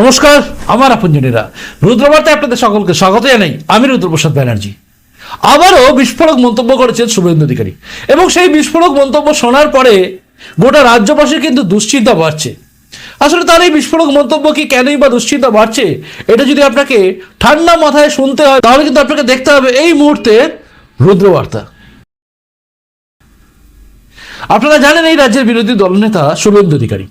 নমস্কার, আমার আপনজনীরা। রুদ্রবার্তায় আপনাদের সকলকে স্বাগত জানাই। আমি রুদ্রপ্রসাদ ব্যানার্জি। আবারও বিস্ফোরক মন্তব্য করেছেন শুভেন্দু অধিকারী। এবং সেই বিস্ফোরক মন্তব্য শোনার পরে গোটা রাজ্যবাসীর কিন্তু দুশ্চিন্তা বাড়ছে। আসলে তার এই বিস্ফোরক মন্তব্য কি কেনই বা দুশ্চিন্তা বাড়ছে, এটা যদি আপনাকে ঠান্ডা মাথায় শুনতে হয়, তাহলে কিন্তু আপনাকে দেখতে হবে এই মুহূর্তে রুদ্রবার্তা। আপনারা জানেন এই রাজ্যের বিরোধী দলনেতা শুভেন্দু অধিকারী।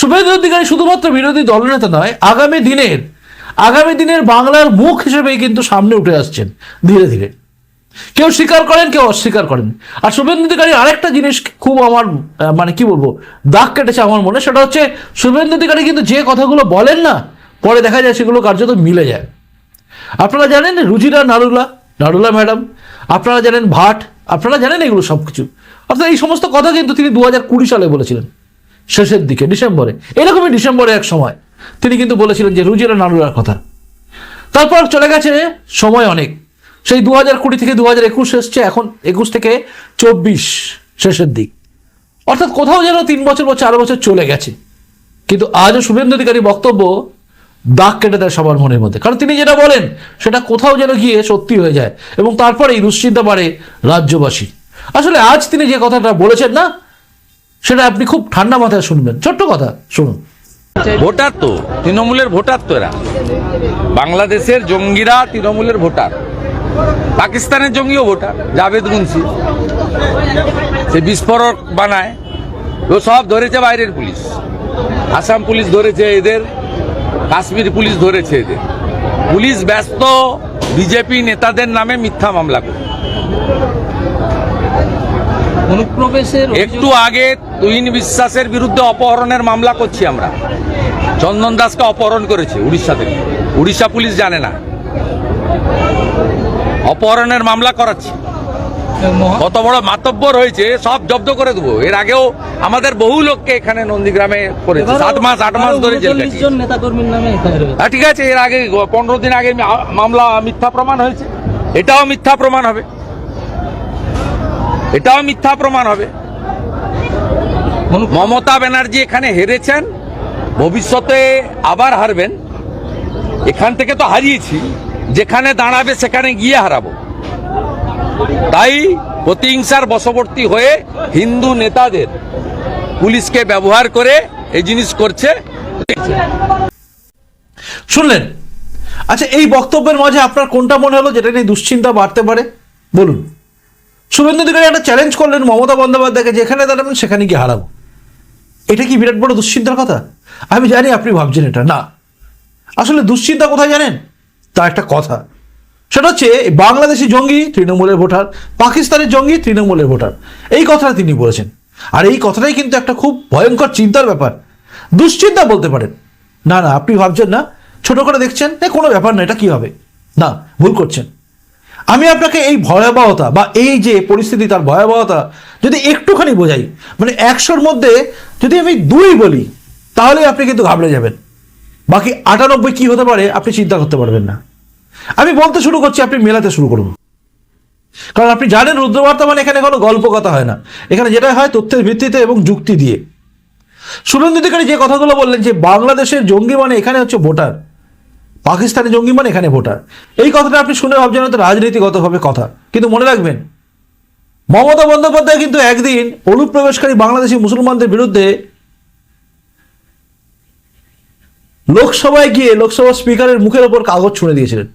শুভেন্দু অধিকারী শুধুমাত্র বিরোধী দলনেতা নয়, আগামী দিনের আগামী দিনের বাংলার মুখ হিসেবেই কিন্তু সামনে উঠে আসছেন ধীরে ধীরে। কেউ স্বীকার করেন, কেউ অস্বীকার করেন। আর শুভেন্দু অধিকারী আরেকটা জিনিস খুব আমার মানে কি বলব, দাগ কেটেছে আমার মনে, সেটা হচ্ছে শুভেন্দু অধিকারী কিন্তু যে কথাগুলো বলেন না, পরে দেখা যায় সেগুলো কার্যত মিলে যায়। আপনারা জানেন রুজিরা নারুলা নারুলা ম্যাডাম, আপনারা জানেন ভাট, আপনারা জানেন এগুলো সব কিছু অর্থাৎ এই সমস্ত কথা কিন্তু তিনি দু সালে বলেছিলেন। শেষের দিকে, ডিসেম্বরে। এরকমই ডিসেম্বরে এক সময়। তিনি কিন্তু বলেছিলেন যে রুজিরা নারুলার কথা। তারপর চলে গেছে সময় অনেক। সেই দু হাজার কুড়ি থেকে দু হাজার একুশ এসছে, এখন একুশ থেকে চব্বিশ শেষের দিক। অর্থাৎ কোথাও যেন তিন বছর বা চার বছর চলে গেছে। কিন্তু আজও শুভেন্দু অধিকারী বক্তব্য দাগ কেটে দেয় সবার মনের মধ্যে। কারণ তিনি যেটা বলেন, সেটা কোথাও যেন গিয়ে সত্যি হয়ে যায়। এবং তারপরেই দুশ্চিন্তা বাড়ে রাজ্যবাসী আসলে আজ তিনি যে কথাটা বলেছেন না সেটা আপনি খুব ঠান্ডা মাথায় শুনবেন। ছোট্ট কথা, শুনুন। ভোটার তো, তৃণমূলের ভোটার তো এরা। বাংলাদেশের জঙ্গিরা তৃণমূলের ভোটার। পাকিস্তানের জঙ্গিও ভোটার, জাভেদ মুন্সি। সে বিস্ফোরক বানায়। ও সব ধরেছে বাইরের পুলিশ। আসাম পুলিশ ধরেছে এদের, কাশ্মীর পুলিশ ধরেছে এদের। পুলিশ ব্যস্ত, বিজেপি নেতাদের নামে মিথ্যা মামলা করে অনুপ্রবেশের একটু আগে তুহিন বিশ্বাসের বিরুদ্ধে অপহরণের মামলা করছি আমরা। চন্দন দাসকে অপহরণ করেছে উড়িষ্যা থেকে উড়িষ্যা পুলিশ জানে না। অপহরণের মামলা করাচ্ছি। কত বড় মাতব্বর হয়েছে সব জব্দ করে দেবো। এর আগেও আমাদের বহু লোককে এখানে নন্দীগ্রামে করেছে। সাত মাস আট মাস ধরে জেল 39 কাটিয়েছে। জন নেতাকর্মীর নামে এফআইআর হয়েছে ঠিক আছে এর আগে পনেরো দিন আগে মামলা মিথ্যা প্রমাণ হয়েছে। এটাও মিথ্যা প্রমাণ হবে। এটাও মিথ্যা প্রমাণ হবে। মমতা ব্যানার্জি এখানে হেরেছেন, ভবিষ্যতে আবার হারবেন। এখান থেকে তো হারিয়েছি, যেখানে দাঁড়াবে সেখানে গিয়ে হারাবো। তাই প্রতিহিংসার বশবর্তী হয়ে হিন্দু নেতাদের পুলিশকে ব্যবহার করে এই জিনিস করছে। শুনলেন? আচ্ছা এই বক্তব্যের মাঝে আপনার কোনটা মনে হলো যেটা নিয়ে দুশ্চিন্তা বাড়তে পারে? বলুন। শুভেন্দু অধিকারী একটা চ্যালেঞ্জ করলেন মমতা বন্দ্যোপাধ্যায়কে, যেখানে দাঁড়াবেন সেখানে গিয়ে হারাবো। এটা কি বিরাট বড় দুশ্চিন্তার কথা? আমি জানি আপনি ভাবছেন এটা। না। আসলে দুশ্চিন্তা কোথায় জানেন? তা একটা কথা। সেটা হচ্ছে, বাংলাদেশি জঙ্গি, তৃণমূলের ভোটার, পাকিস্তানের জঙ্গি, তৃণমূলের ভোটার। এই কথাটা তিনি বলেছেন। আর এই কথাটাই কিন্তু একটা খুব ভয়ঙ্কর চিন্তার ব্যাপার। দুশ্চিন্তা বলতে পারেন। না না, আপনি ভাবছেন না। ছোট করে দেখছেন কোনো ব্যাপার না, এটা কি হবে? না, ভুল করছেন। আমি আপনাকে এই ভয়াবহতা বা এই যে পরিস্থিতি, তার ভয়াবহতা যদি একটুখানি বোঝাই মানে একশোর মধ্যে যদি আমি দুই বলি, তাহলে আপনি কিন্তু ঘাবড়ে যাবেন। বাকি আটানব্বই কি হতে পারে, আপনি চিন্তা করতে পারবেন না। আমি বলতে শুরু করছি, আপনি মেলাতে শুরু করুন। কারণ আপনি জানেন, রুদ্রবার্তা মানে এখানে কোনো গল্প কথা হয় না। এখানে যেটা হয়, তথ্যের ভিত্তিতে এবং যুক্তি দিয়ে। শুভেন্দু অধিকারী যে কথাগুলো বললেন যে, বাংলাদেশের জঙ্গি মানে এখানে হচ্ছে ভোটার। পাকিস্তানি জঙ্গি মানে এখানে ভোটার। এই কথাটা আপনি শুনে ভাবছেন হয়তো রাজনীতিগতভাবে কথা। কিন্তু মনে রাখবেন, মমতা বন্দ্যোপাধ্যায় কিন্তু একদিন অনুপ্রবেশকারী বাংলাদেশি মুসলমানদের বিরুদ্ধে লোকসভায় গিয়ে লোকসভা স্পিকারের মুখের ওপর কাগজ ছুঁড়ে দিয়েছিলেন।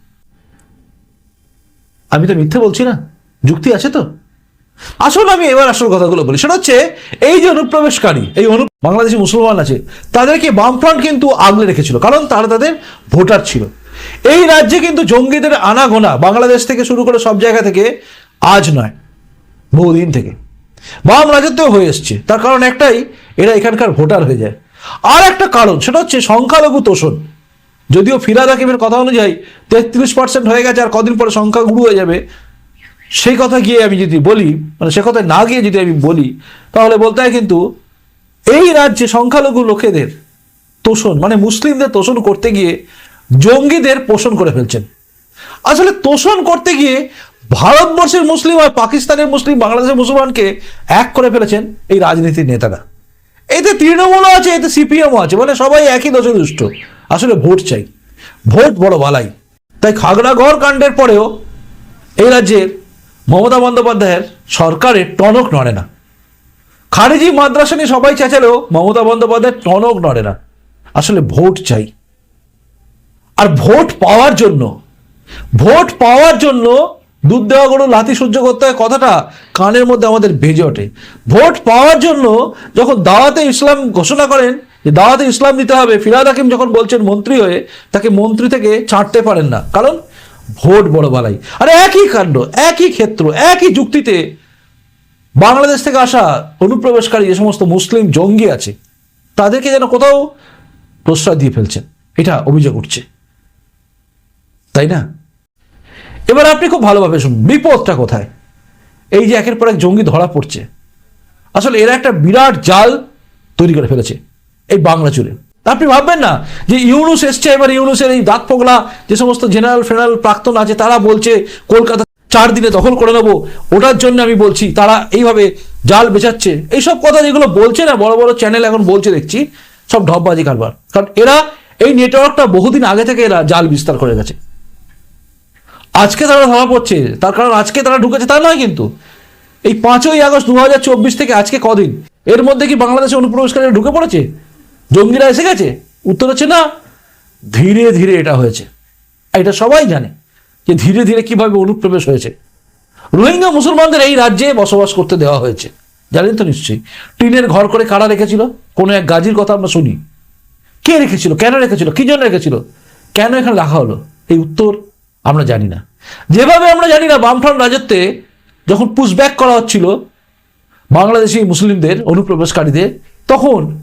আমি তো মিথ্যে বলছি না? যুক্তি আছে তো? আসলে আমি এবার আসল কথাগুলো বলি। সেটা হচ্ছে, এই যে অনুপ্রবেশকারী, এই অনু বাংলাদেশি মুসলমান আছে, তাদেরকে বামফ্রন্ট কিন্তু আগলে রেখেছিল, কারণ তারা তাদের ভোটার ছিল। এই রাজ্যে কিন্তু জঙ্গিদের আনাগোনা বাংলাদেশ থেকে শুরু করে সব জায়গা থেকে আজ নয়, বহুদিন থেকে। বাম রাজত্বেও হয়ে এসছে, তার কারণ একটাই, এরা এখানকার ভোটার হয়ে যায়। আর একটা কারণ, সেটা হচ্ছে সংখ্যালঘু তোষণ। যদিও ফিরাদ হাকিমের কথা অনুযায়ী তেত্রিশ পার্সেন্ট হয়ে গেছে, আর কদিন পরে সংখ্যা গুরু হয়ে যাবে সেই কথা গিয়ে আমি যদি বলি মানে সে কথা না গিয়ে যদি আমি বলি, তাহলে বলতে হয় কিন্তু এই রাজ্যে সংখ্যালঘু লোকেদের তোষণ মানে মুসলিমদের তোষণ করতে গিয়ে জঙ্গিদের পোষণ করে ফেলছেন। আসলে তোষণ করতে গিয়ে ভারতবর্ষের মুসলিম আর পাকিস্তানের মুসলিম, বাংলাদেশের মুসলমানকে এক করে ফেলেছেন এই রাজনীতির নেতারা। এতে তৃণমূলও আছে, এতে সিপিএমও আছে মানে সবাই একই দোষে দুষ্ট আসলে ভোট চাই। ভোট বড় বালাই। তাই খাগড়াগড় কাণ্ডের পরেও এই রাজ্যের মমতা বন্দ্যোপাধ্যায়ের সরকারের টনক নড়ে না। খারেজি মাদ্রাসা নিয়ে সবাই চেঁচালেও মমতা বন্দ্যোপাধ্যায়ের টনক নড়ে না। আসলে ভোট চাই। আর ভোট পাওয়ার জন্য, ভোট পাওয়ার জন্য দুধ দেওয়া গরু লাথি সহ্য করতে হয় কথাটা কানের মধ্যে আমাদের ভেজে ওঠে। ভোট পাওয়ার জন্য যখন দাওয়াতে ইসলাম ঘোষণা করেন যে দাওয়াতে ইসলাম দিতে হবে, ফিরাদ হাকিম যখন বলছেন মন্ত্রী হয়ে, তাকে মন্ত্রী থেকে ছাঁটতে পারেন না। কারণ ভোট বড় বালাই। আরে একই কাণ্ড, একই ক্ষেত্র, একই যুক্তিতে বাংলাদেশ থেকে আসা অনুপ্রবেশকারী যে সমস্ত মুসলিম জঙ্গি আছে, তাদেরকে যেন কোথাও প্রশ্রয় দিয়ে ফেলছেন। এটা অভিযোগ উঠছে। তাই না? এবার আপনি খুব ভালোভাবে শুনুন, বিপদটা কোথায়? এই যে একের পর এক জঙ্গি ধরা পড়ছে। আসলে এরা একটা বিরাট জাল তৈরি করে ফেলেছে, এই বাংলা জুড়ে। আপনি ভাববেন না যে ইউনুস এসছে, এবার ইউনুসের এই দাঁত পোগলা যে সমস্ত জেনারেল ফেনারেল প্রাক্তন আছে, তারা বলছে, কলকাতা চার দিনে দখল করে নেব, ওটার জন্য আমি বলছি, তারা এইভাবে জাল বেচাচ্ছে। এইসব কথা যেগুলো বলছে না, বড় বড় চ্যানেল এখন বলছে, দেখছি, সব ঢপবাজি কারবার। কারণ এরা, এই নেটওয়ার্কটা বহুদিন আগে থেকে এরা জাল বিস্তার করে গেছে। আজকে তারা ধরা পড়ছে, তার কারণ আজকে তারা ঢুকেছে, তা নয় কিন্তু। এই পাঁচই আগস্ট দু থেকে আজকে কদিন? এর মধ্যে কি বাংলাদেশে অনুপ্রবেশকারীরা ঢুকে পড়েছে? জঙ্গিরা এসে গেছে? উত্তর হচ্ছে না। ধীরে ধীরে এটা হয়েছে। এটা সবাই জানে যে ধীরে ধীরে কীভাবে অনুপ্রবেশ হয়েছে। রোহিঙ্গা মুসলমানদের এই রাজ্যে বসবাস করতে দেওয়া হয়েছে। জানেন তো নিশ্চয়ই? টিনের ঘর করে কারা রেখেছিল? কোনো এক গাজীর কথা আমরা শুনি। কে রেখেছিল? কেন রেখেছিল? কি জন্য রেখেছিল? কেন এখানে রাখা হলো? এই উত্তর আমরা জানি না। যেভাবে আমরা জানি না, বামফ্রন্ট রাজত্বে যখন পুশব্যাক করা হচ্ছিল বাংলাদেশি মুসলিমদের, অনুপ্রবেশকারীদের, তখন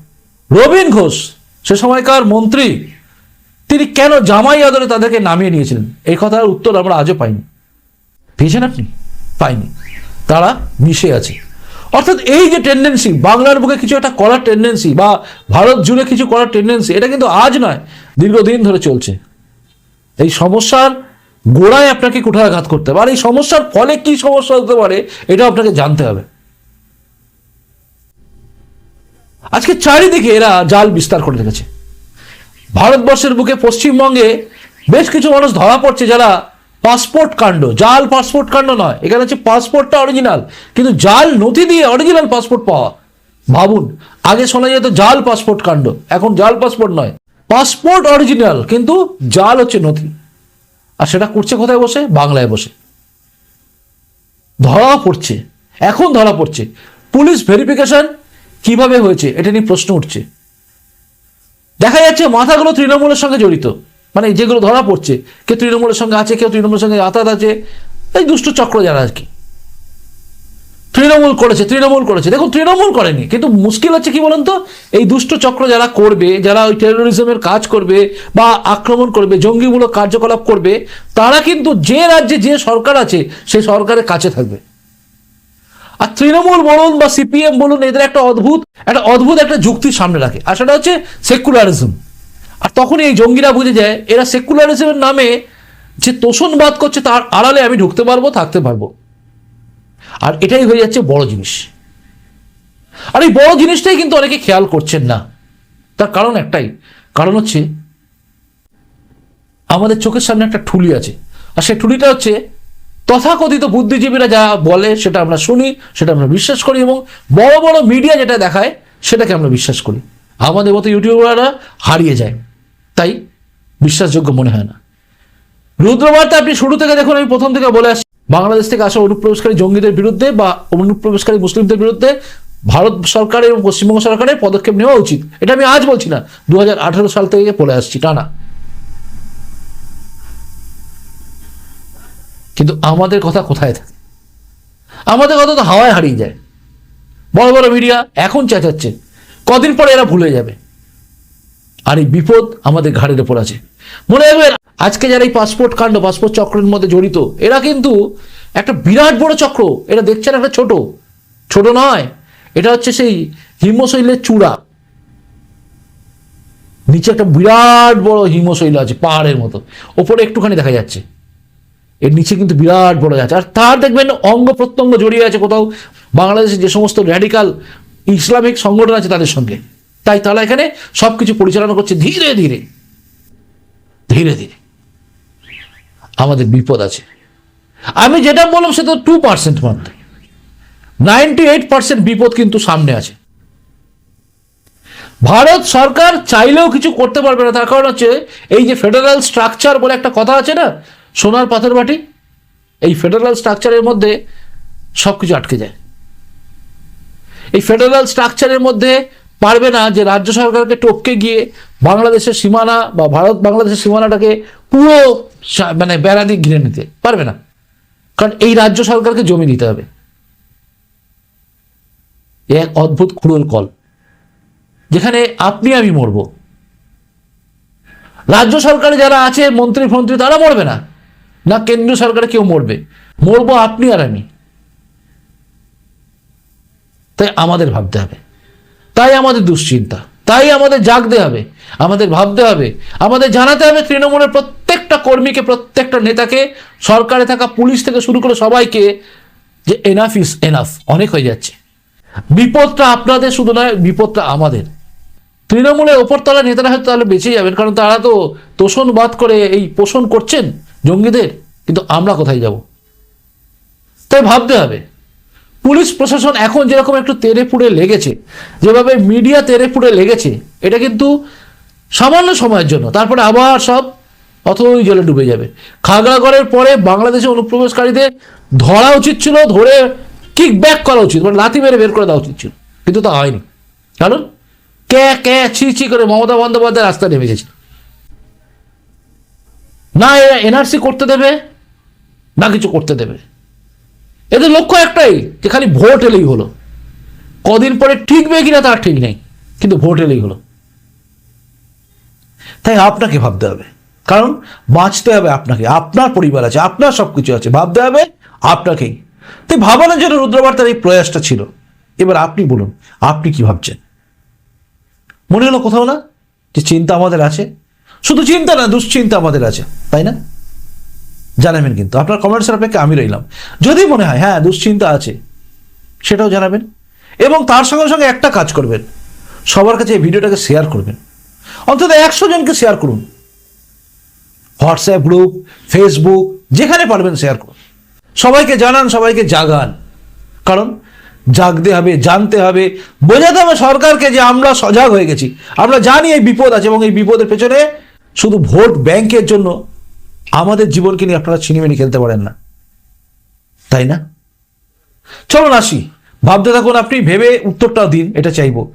রবীন ঘোষ, সে সময়কার মন্ত্রী, তিনি কেন জামাই আদরে তাদেরকে নামিয়ে নিয়েছিলেন? এই কথার উত্তর আমরা আজও পাইনি। পেয়েছেন আপনি? পাইনি। তারা মিশে আছে। অর্থাৎ এই যে টেন্ডেন্সি বাংলার বুকে কিছু একটা করার টেন্ডেন্সি বা ভারত জুড়ে কিছু করার টেন্ডেন্সি এটা কিন্তু আজ নয়, দীর্ঘদিন ধরে চলছে। এই সমস্যার গোড়ায় আপনাকে কুঠারাঘাত করতে হবে? আর এই সমস্যার ফলে কি সমস্যা হতে পারে এটা আপনাকে জানতে হবে। আজকে চারিদিকে এরা জাল বিস্তার করে রেখেছে। ভারতবর্ষের বুকে পশ্চিমবঙ্গে বেশ কিছু মানুষ ধরা পড়ছে যারা পাসপোর্ট কাণ্ড, জাল পাসপোর্ট কাণ্ড নয়। এখানে হচ্ছে পাসপোর্টটা অরিজিনাল, কিন্তু জাল নথি দিয়ে অরিজিনাল পাসপোর্ট পাওয়া। ভাবুন, আগে শোনা যেত জাল পাসপোর্ট কাণ্ড, এখন জাল পাসপোর্ট নয়। পাসপোর্ট অরিজিনাল, কিন্তু জাল হচ্ছে নথি। আর সেটা করছে কোথায় বসে? বাংলায় বসে। ধরা পড়ছে, এখন ধরা পড়ছে। পুলিশ ভেরিফিকেশন কীভাবে হয়েছে? এটা নিয়ে প্রশ্ন উঠছে। দেখা যাচ্ছে মাথাগুলো তৃণমূলের সঙ্গে জড়িত। মানে যেগুলো ধরা পড়ছে কেউ তৃণমূলের সঙ্গে আছে কেউ তৃণমূলের সঙ্গে আতাত আছে, এই দুষ্ট চক্র যারা আর কি। তৃণমূল করেছে তৃণমূল করেছে। দেখুন, তৃণমূল করেনি, কিন্তু মুশকিল হচ্ছে কি বলুন তো? এই দুষ্ট চক্র যারা করবে, যারা ওই টেরোরিজমের কাজ করবে বা আক্রমণ করবে, জঙ্গিমূলক কার্যকলাপ করবে, তারা কিন্তু যে রাজ্যে যে সরকার আছে, সেই সরকারের কাছে থাকবে। আর তৃণমূল বলুন বা সিপিএম বলুন, এদের একটা অদ্ভুত একটা অদ্ভুত একটা যুক্তি সামনে রাখে। আর সেটা হচ্ছে সেকুলারিজম। আর তখনই এই জঙ্গিরা বুঝে যায়, এরা সেকুলারিজমের নামে যে তোষণবাদ করছে তার আড়ালে আমি ঢুকতে পারব, থাকতে পারব। আর এটাই হয়ে যাচ্ছে বড় জিনিস। আর এই বড় জিনিসটাই কিন্তু অনেকে খেয়াল করছেন না। তার কারণ একটাই। কারণ হচ্ছে, আমাদের চোখের সামনে একটা ঠুলি আছে। আর সেই ঠুলিটা হচ্ছে তথাকথিত বুদ্ধিজীবীরা যা বলে সেটা আমরা শুনি, সেটা আমরা বিশ্বাস করি এবং বড় বড় মিডিয়া যেটা দেখায় সেটাকে আমরা বিশ্বাস করি। আমাদের মতো ইউটিউবাররা হারিয়ে যায়, তাই বিশ্বাসযোগ্য মনে হয় না। রুদ্রবার্তা, আপনি শুরু থেকে দেখুন, আমি প্রথম থেকে বলে আসছি। বাংলাদেশ থেকে আসা অনুপ্রবেশকারী জঙ্গিদের বিরুদ্ধে বা অনুপ্রবেশকারী মুসলিমদের বিরুদ্ধে ভারত সরকার এবং পশ্চিমবঙ্গ সরকারের পদক্ষেপ নেওয়া উচিত। এটা আমি আজ বলছি না দু হাজার আঠারো সাল থেকে বলে আসছি, টানা। কিন্তু আমাদের কথা কোথায় থাকে? আমাদের কথা তো হাওয়ায় হারিয়ে যায়। বড় বড় মিডিয়া এখন চেঁচাচ্ছে। কদিন পরে এরা ভুলে যাবে। আর এই বিপদ আমাদের ঘাড়ের ওপর আছে। মনে রাখবেন আজকে যারা এই পাসপোর্ট কাণ্ড, পাসপোর্ট চক্রের মধ্যে জড়িত, এরা কিন্তু একটা বিরাট বড় চক্র। এটা দেখছেন একটা ছোট। ছোট নয়। এটা হচ্ছে সেই হিমশৈলের চূড়া। নিচে একটা বিরাট বড় হিমশৈল আছে, পাহাড়ের মতো। ওপরে একটুখানি দেখা যাচ্ছে। এর নিচে কিন্তু বিরাট বড় আছে আর তার দেখবেন অঙ্গ প্রত্যঙ্গ জড়িয়ে আছে কোথাও। বাংলাদেশে যে সমস্ত র্যাডিকাল ইসলামিক সংগঠন আছে তাদের সঙ্গে। তাই তারা এখানে সব কিছু পরিচালনা করছে ধীরে ধীরে। ধীরে ধীরে। আমাদের বিপদ আছে। আমি যেটা বললাম সেটা টু পার্সেন্ট মাত্র। নাইনটি এইট পার্সেন্ট বিপদ কিন্তু সামনে আছে। ভারত সরকার চাইলেও কিছু করতে পারবে না। তার কারণ হচ্ছে এই যে ফেডারেল স্ট্রাকচার বলে একটা কথা আছে না সোনার পাথর বাটি, এই ফেডারেল স্ট্রাকচারের মধ্যে সব কিছু আটকে যায়। এই ফেডারেল স্ট্রাকচারের মধ্যে পারবে না যে রাজ্য সরকারকে টপকে গিয়ে বাংলাদেশের সীমানা বা ভারত বাংলাদেশের সীমানাটাকে পুরো মানে বেড়া দিয়ে ঘিরে নিতে পারবে না। কারণ এই রাজ্য সরকারকে জমি দিতে হবে। এক অদ্ভুত ক্রুয়েল কল। যেখানে আপনি আমি মরব। রাজ্য সরকারে যারা আছে মন্ত্রী ফন্ত্রী তারা মরবে না। না কেন্দ্রীয় সরকারে কেউ মরবে। মরবো আপনি আর আমি। তাই আমাদের ভাবতে হবে। তাই আমাদের দুশ্চিন্তা। তাই আমাদের জাগতে হবে। আমাদের ভাবতে হবে। আমাদের জানাতে হবে তৃণমূলের প্রত্যেকটা কর্মীকে, প্রত্যেকটা নেতাকে, সরকারে থাকা পুলিশ থেকে শুরু করে সবাইকে যে এনাফ ইস এনাফ অনেক হয়ে যাচ্ছে। বিপদটা আপনাদের শুধু নয়, বিপদটা আমাদের। তৃণমূলের ওপরতলা নেতারা হয়তো তাহলে বেঁচে যাবেন, কারণ তারা তো তোষণ বাদ করে এই পোষণ করছেন। জঙ্গিদের, কিন্তু আমরা কোথায় যাব? তাই ভাবতে হবে। পুলিশ প্রশাসন এখন যেরকম একটু তেরে পুড়ে লেগেছে, যেভাবে মিডিয়া তেরে পুড়ে লেগেছে, এটা কিন্তু সামান্য সময়ের জন্য। তারপরে আবার সব অথই জলে ডুবে যাবে। খাগড়াগড়ের পরে বাংলাদেশে অনুপ্রবেশকারীদের ধরা উচিত ছিল, ধরে কিক ব্যাক করা উচিত মানে লাথি মেরে বের করে দেওয়া উচিত ছিল। কিন্তু তা হয়নি। কারণ কে কে, ছি ছি করে মমতা বন্দ্যোপাধ্যায় রাস্তায় নেমে গেছে না, এরা এনআরসি করতে দেবে, না কিছু করতে দেবে। এদের লক্ষ্য একটাই, যে খালি ভোট এলেই হলো। কদিন পরে ঠিকবে কিনা তার ঠিক নেই, কিন্তু ভোট এলেই হলো। তাই আপনাকে ভাবতে হবে। কারণ বাঁচতে হবে আপনাকে, আপনার পরিবার আছে, আপনার সব কিছু আছে, ভাবতে হবে আপনাকেই। তাই ভাবানোর জন্য রুদ্রবার্তার এই প্রয়াসটা ছিল। এবার আপনি বলুন, আপনি কি ভাবছেন? মনে হলো কোথাও না? যে চিন্তা আমাদের আছে শুধু চিন্তা না, দুশ্চিন্তা আমাদের আছে, তাই না? জানাবেন কিন্তু। আপনার কমেন্টসের অপেক্ষা আমি রইলাম। যদি মনে হয় হ্যাঁ দুশ্চিন্তা আছে, সেটাও জানাবেন। এবং তার সঙ্গে সঙ্গে একটা কাজ করবেন। সবার কাছে এই ভিডিওটাকে শেয়ার করবেন। অন্তত একশো জনকে শেয়ার করুন। হোয়াটসঅ্যাপ গ্রুপ, ফেসবুক, যেখানে পারবেন শেয়ার করুন। সবাইকে জানান, সবাইকে জাগান। কারণ জাগতে হবে, জানতে হবে। বোঝাতে হবে সরকারকে যে আমরা সজাগ হয়ে গেছি। আমরা জানি এই বিপদ আছে এবং এই বিপদের পেছনে শুধু ভোট ব্যাংকের জন্য আমাদের জীবনকে নিয়ে আপনারা ছিনিমিনি খেলতে পারেন না। তাই না? চলুন আসি। ভাবতে থাকুন, আপনি ভেবে উত্তরটাও দিন, এটা চাইব।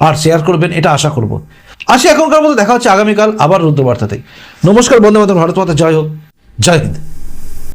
আর শেয়ার করবেন, এটা আশা করব। আসি এখনকার মতো, দেখা হচ্ছে আগামীকাল আবার রুদ্রবার্তাতে নমস্কার বন্ধু বান্ধব ভারত মাতা জয় হোক। জয় হিন্দ।